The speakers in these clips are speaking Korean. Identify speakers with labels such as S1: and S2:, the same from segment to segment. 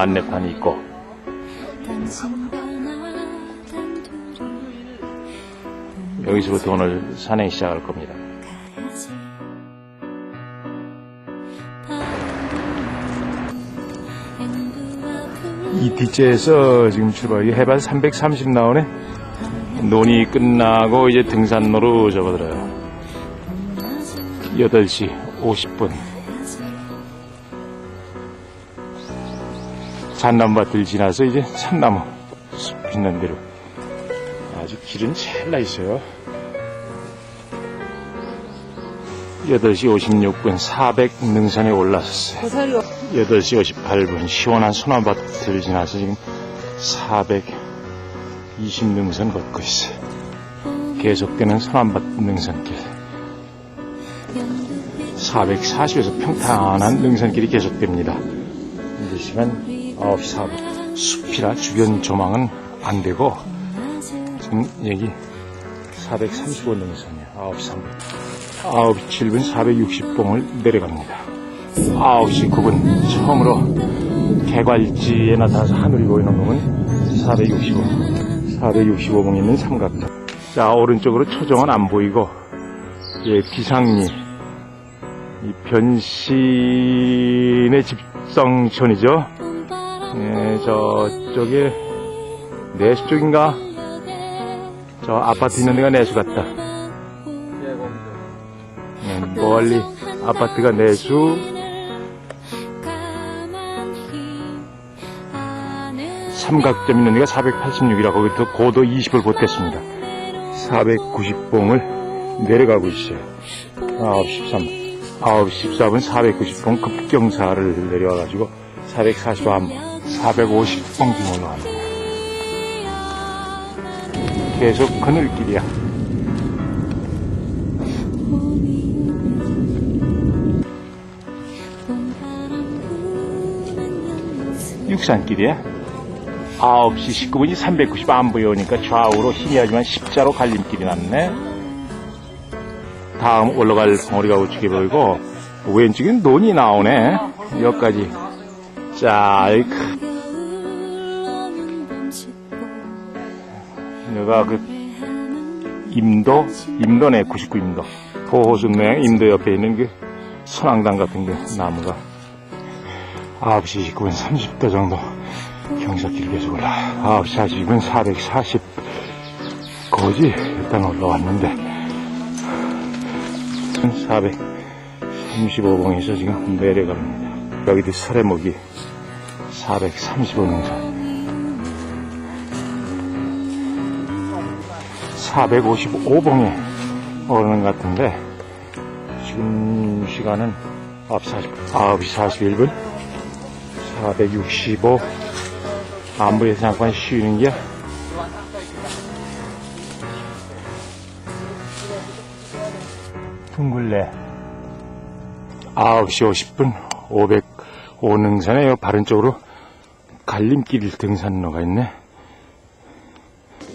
S1: 안내판이 있고 여기서부터 오늘 산행 시작할 겁니다. 이 뒷재에서 지금 출발 이 해발 330 나오네. 논이 끝나고 이제 등산로로 접어들어요. 8시 50분. 잣나무밭을 지나서 이제 참나무 숲 있는 데로 아주 길은 찰나 있어요. 8시 56분 400 능선에 올라섰어요.
S2: 고사리가
S1: 8시 58분 시원한 소나밭을 지나서 지금 420 능선 걷고 있어요. 계속되는 소나밭 능선길. 440에서 평탄한 능선길이 계속됩니다. 이 시간 9시 4분. 숲이라 주변 조망은 안 되고 지금 여기 435 능선이에요. 9시 3분. 9시 7분 460봉을 내려갑니다. 9시 9분 처음으로 개괄지에 나타나서 하늘이 보이는 봉은 465. 465봉 있는 삼각도. 자, 오른쪽으로 초정은 안 보이고, 예, 비상리. 이 변신의 집성촌이죠. 예, 저쪽에 내수 쪽인가? 저 아파트 있는 데가 내수 같다. 예, 멀리 아파트가 내수, 삼각점 있는 데가 486이라 거기서 고도 20을 보탰습니다. 490봉을 내려가고 있어요. 9시 13분. 9시 14분 490봉 급경사를 내려와가지고 441번, 450봉 좀 올라갑니다. 계속 그늘길이야. 육산길이야. 9시 19분이 390 안 보여오니까 좌우로 희미하지만 십자로 갈림길이 났네. 다음 올라갈 벙어리가 우측에 보이고 왼쪽엔 논이 나오네. 여기까지. 자, 이 크- 여기 가 그 임도, 임도네 99임도. 호호수 모양 임도 옆에 있는 그 선앙당 같은 그 나무가 9시 29분 30도 정도 경사길 계속 올라 9시 40분 440 거지 일단 올라왔는데 435봉에서 지금 내려갑니다 여기도 설해목이 435능선 455봉에 오르는 것 같은데 지금 시간은 9시 40, 9시 41분 465 안부에서 잠깐 쉬는 게 둥글레. 9시 50분 505 능선에 요 바른 쪽으로 갈림길 등산로가 있네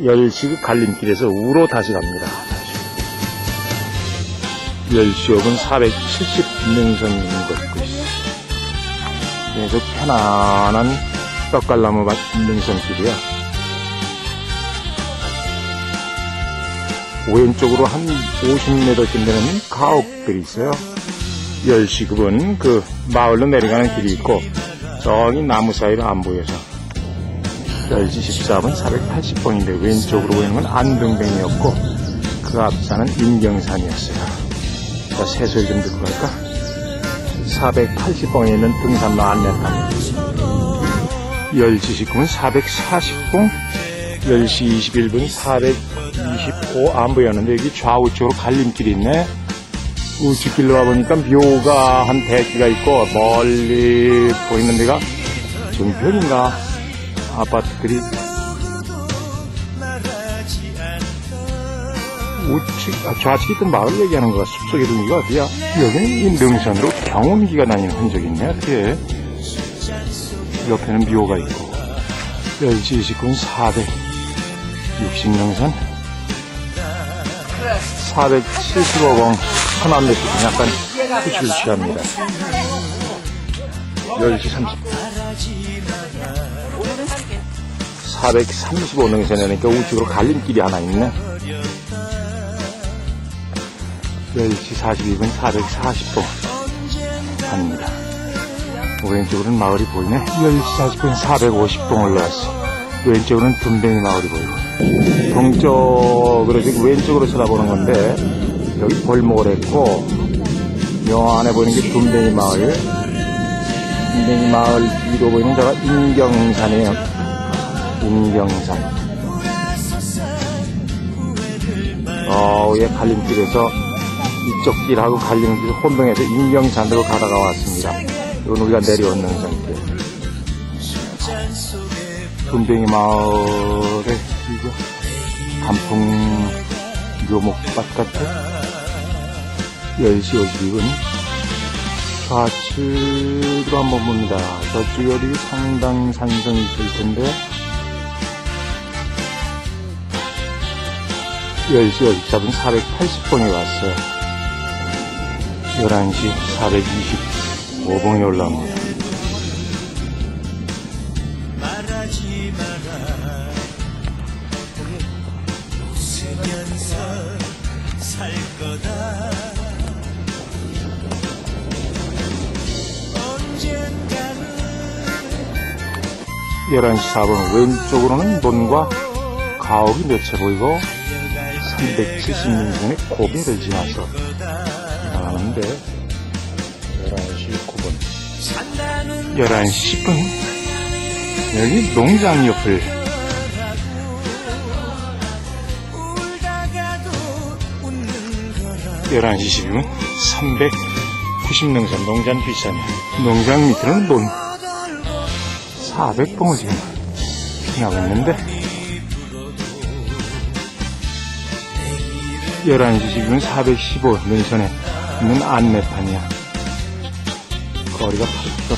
S1: 10시 그 갈림길에서 우로 다시 갑니다 10시 5분 470 능선을 걷고 있어 계속 편안한 떡갈나무 밭 능선길이야. 왼쪽으로 한 50m쯤 되는 가옥들이 있어요. 10시 9분 그 마을로 내려가는 길이 있고 저기 나무 사이로 안 보여서 10시 14분 480번인데 왼쪽으로 보이는 건 안등뱅이였고 그 앞산은 인경산이었어요. 자, 새소리 좀 듣고 갈까? 480봉에 있는 등산로 안내판 10시 19분 440봉 10시 21분 425 안 보였는데 여기 좌우쪽으로 갈림길이 있네 우측길로 와보니까 묘가 한 100개가 있고 멀리 보이는 데가 정편인가 아파트들이 우측, 아, 좌측 있던 마을 얘기하는 거야. 숲속에 둔게 어디야? 여기는 이 능선으로 경운기가 다니는 흔적이 있네, 어떻게. 옆에는 묘가 있고. 10시 29분 460능선. 475번 천안대 쪽은 약간 후실 취합니다. 10시 30분. 435능선이니까 우측으로 갈림길이 하나 있네. 10시 42분 440분 갑니다. 왼쪽으로는 마을이 보이네. 10시 40분 450분 올라왔어. 왼쪽으로는 둔뱅이 마을이 보이고. 동쪽으로 지금 왼쪽으로 쳐다보는 건데, 여기 골목을 했고, 요 안에 보이는 게 둔뱅이 마을. 둔뱅이 마을 위로 보이는 저가 인경산이에요. 인경산. 어, 예, 갈림길에서 이쪽 길하고 갈림길 혼동해서 인경산으로 가다가 왔습니다. 이건 우리가 내려온 능선길. 둔뱅이 마을에 이거 단풍 묘목밭 같아. 10시 52분. 좌측으로 한번 봅니다. 저쪽에 어디 상당 산성이 있을 텐데. 10시 54분 480번이 왔어요. 11시 425번이 올라옵니다. 열한 시 4분 왼쪽으로는 논과 가옥이 몇 채 보이고 370인승의 고개를 지나서 나가는데 11시 9분. 11시 10분? 여기 농장 옆을. 열한 시 12분? 390능선 농장 뒷산에 농장 밑으로는 논. 400봉을 지금 피하고 있는데 11시 지금 415 능선에 있는 안내판이야. 거리가 8km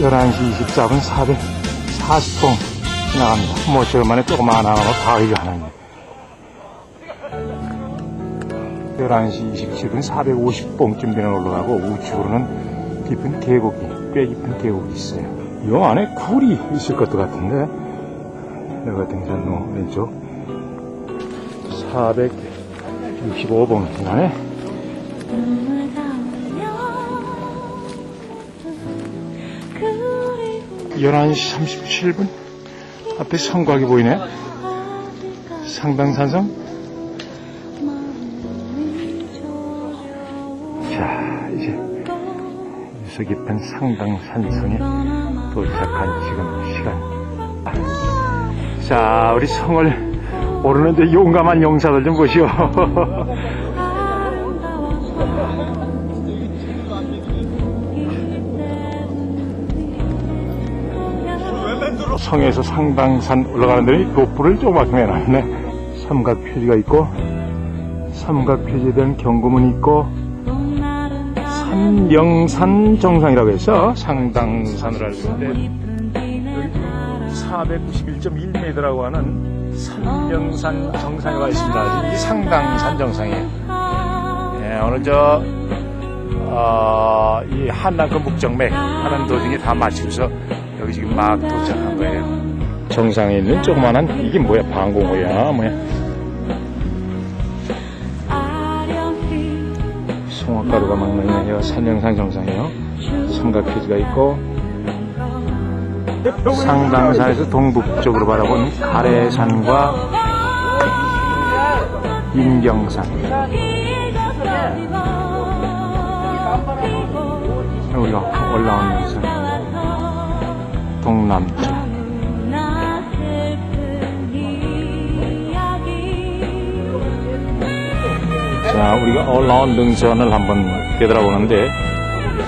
S1: 11시 24분 440봉 지나갑니다. 뭐 저만에 조금 안 하고 가위가 하나 있네. 11시 27분 450봉쯤 되는 올라가고 우측으로는 깊은 계곡이 꽤 깊은 계곡이 있어요. 이 안에 굴이 있을 것도 같은데. 여기 등산로 왼쪽 465번 지나네 11시 37분? 앞에 성곽이 보이네. 상당산성? 자 이제 유서 깊은 상당 산성에 도착한 지금 시간. 자, 우리 성을 오르는데 용감한 용사들 좀 보시오. 성에서 상당산 올라가는데 로프를 조그맣게 해놨네. 삼각 표지가 있고, 삼각 표지된 경고문이 있고, 산명산 정상이라고 해서 상당산을 알고 있는데 여기 지금 491.1m라고 하는 산명산 정상에 와 있습니다. 이 상당산 정상이에요. 예, 오늘 저, 어, 이 한남급 묵정맥 하는 도중에 다 마치고서 여기 지금 막 도착한 거예요. 정상에 있는 조그만한 이게 뭐야 방공호야 뭐야 송화가루가 막 나네요. 산영산 정상이에요. 삼각 표지가 있고 상당산에서 동북쪽으로 바라본 가래산과 인경산. 우리가 올라오는 것은 동남쪽. 자, 우리가 올라온 능선을 한번 되돌아보는데,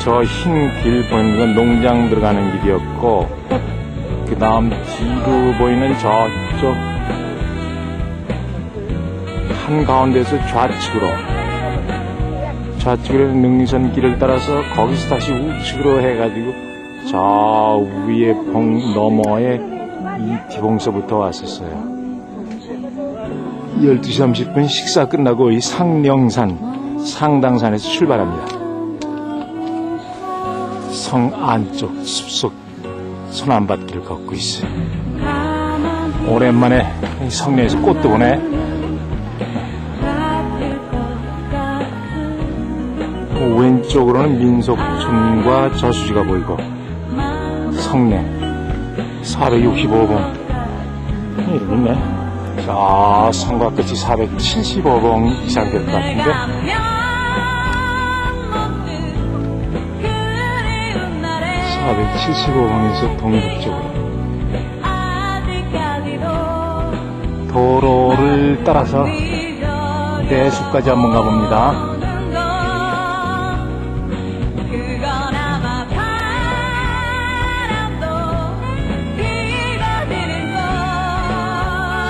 S1: 저 흰 길 보이는 건 농장 들어가는 길이었고, 그 다음 뒤로 보이는 저쪽, 한가운데서 좌측으로, 좌측으로 능선 길을 따라서 거기서 다시 우측으로 해가지고, 저 위에 봉 너머에 이 디봉서부터 왔었어요. 12시 30분 식사 끝나고 이 상령산, 상당산에서 출발합니다. 성 안쪽 숲속 소남밭길을 걷고 있어요. 오랜만에 이 성내에서 꽃도 보네. 왼쪽으로는 민속촌과 저수지가 보이고 성내 465번 이름 있네. 자, 성과 끝이 475번 이상 될 것 같은데 475번에서 동북쪽으로 도로를 따라서 내수까지 한번 가봅니다.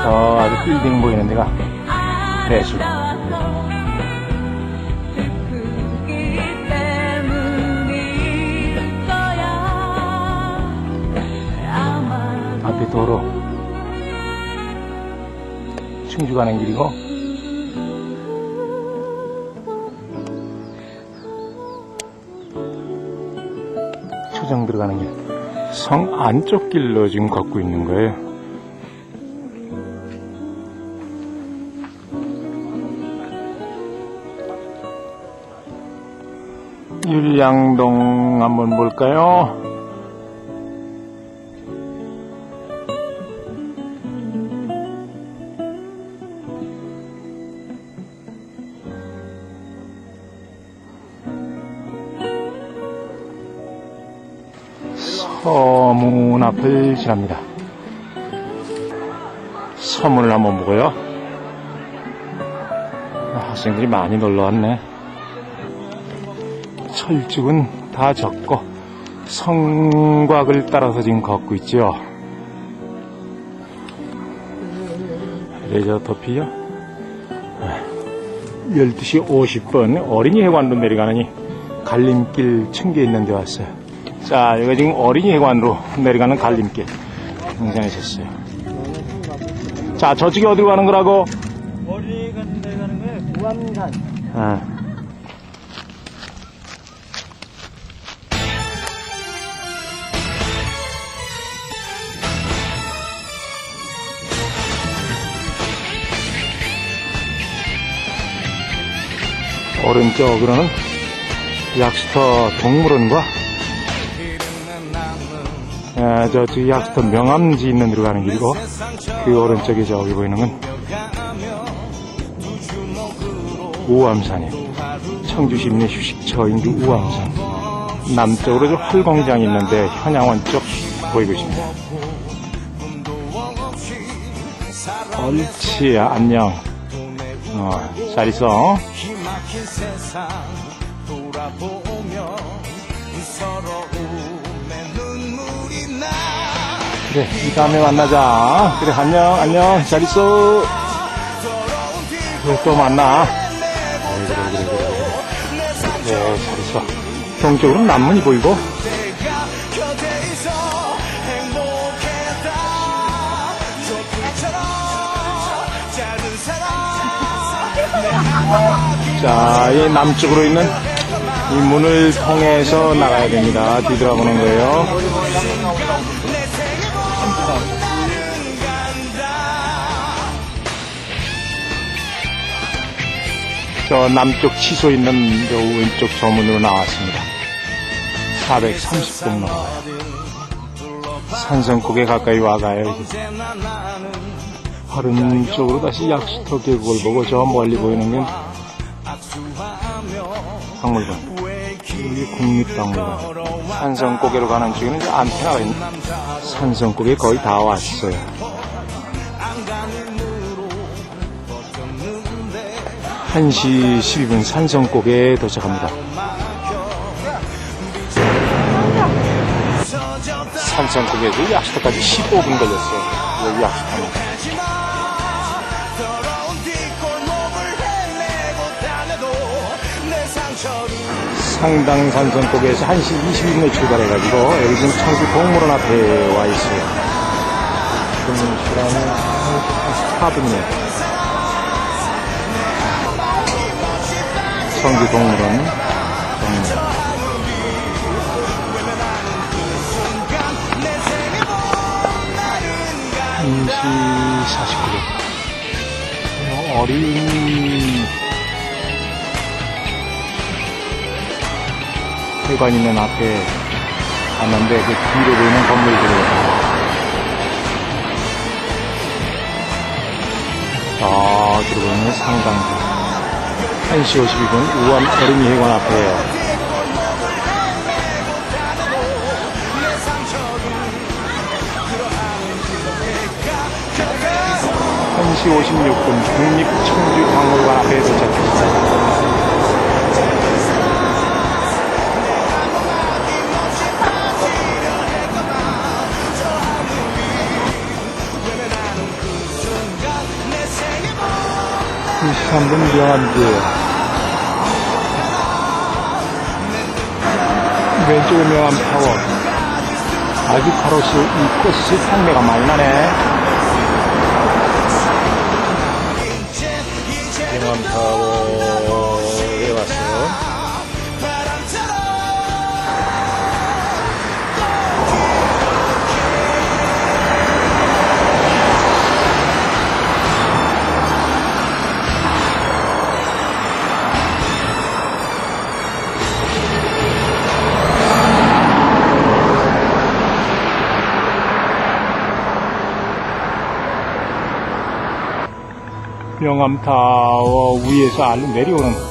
S1: 저 아주 빌딩 보이는 데가 내수. 도로. 충주 가는 길이고. 초정 들어가는 길. 성 안쪽 길로 지금 걷고 있는 거예요. 율량동 한번 볼까요? 서문 앞을 지납니다. 서문을 한번 보고요. 학생들이 많이 놀러 왔네. 철쭉은 다 적고 성곽을 따라서 지금 걷고 있죠. 레저 터피요. 12시 50분 어린이 해관으로 내려가느니 갈림길 층계 있는 데 왔어요. 자, 여기가 지금 어린이 해관으로 내려가는 갈림길 등장하셨어요. 자, 저쪽이 어디로 가는 거라고?
S2: 머리 같은 데 가는 거예요. 무암산.
S1: 아. 오른쪽으로는 약수터 동물원과 아, 저, 저 약수터 명암지 있는 데로 가는 길이고 그 오른쪽에 저기 보이는 건 우암산이에요. 청주시 내 휴식처인 그 우암산. 남쪽으로 저 활공장이 있는데 현양원 쪽 보이고 있습니다. 옳지, 안녕. 어, 잘 있어.
S3: 돌아보며 나
S1: 그래, 이 다음에 만나자. 그래, 안녕, 안녕. 잘 있어. 그래, 또 만나. 그래, 그래, 그래, 그래, 그래. 네, 잘 있어. 동쪽으로는 남문이 보이고, 자, 이 남쪽으로 있는 이 문을 통해서 나가야 됩니다. 뒤돌아보는 거예요. 저 남쪽 치소 있는 저 왼쪽 저문으로 나왔습니다. 430동 넘어요. 산성국에 가까이 와가요. 이제. 오른쪽으로 다시 약수터 계곡을 보고 저 멀리 보이는 건 박물관. 여기 국립박물관. 산성고개로 가는 중에는 안테나가 있네. 산성고개 거의 다 왔어요. 1시 12분 산성고개에 도착합니다. 산성고개에서 약수터까지 15분 걸렸어요.
S3: 내 상처를
S1: 상당 산성고개에서 1시 22분에 출발해가지고 여기 지금 청주 동물원 앞에 와 있어요. 지금 시간은 4분이에요. 청주 동물원. 정문. 1시 49분. 어린 회관 있는 앞에 갔는데 그 뒤로 보이는 건물들을 아, 보이는 상당히 1시 52분 우암 어린이 회관 앞에요.
S3: 내 상처를
S1: 1시 56분 국립청주박물관 앞에 도착했습니다.
S3: 내 생에
S1: 23분 명암주예요. 왼쪽에 명암 타워. 아기카로스 이 꽃이 향내가 많이 나네. 명암 타워 위에서 내려오는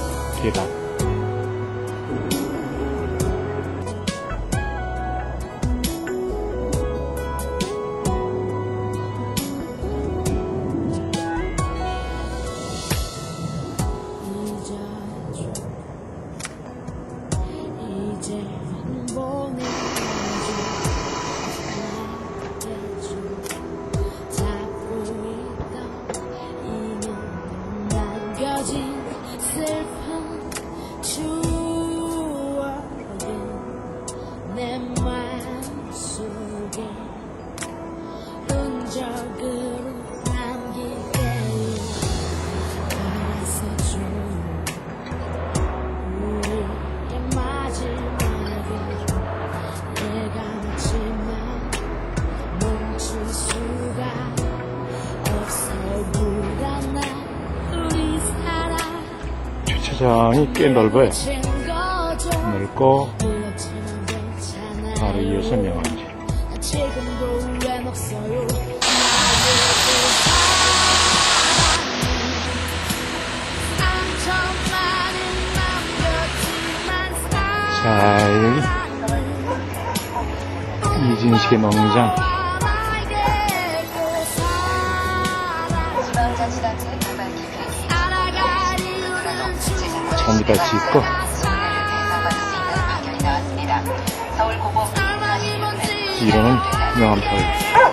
S1: 주차장이 꽤 넓어요. 넓고 바로 이어서
S4: 없어요
S1: 자, 여기 이진식의 농장.
S5: 서울 고법
S1: 뒤로는 명암 타워.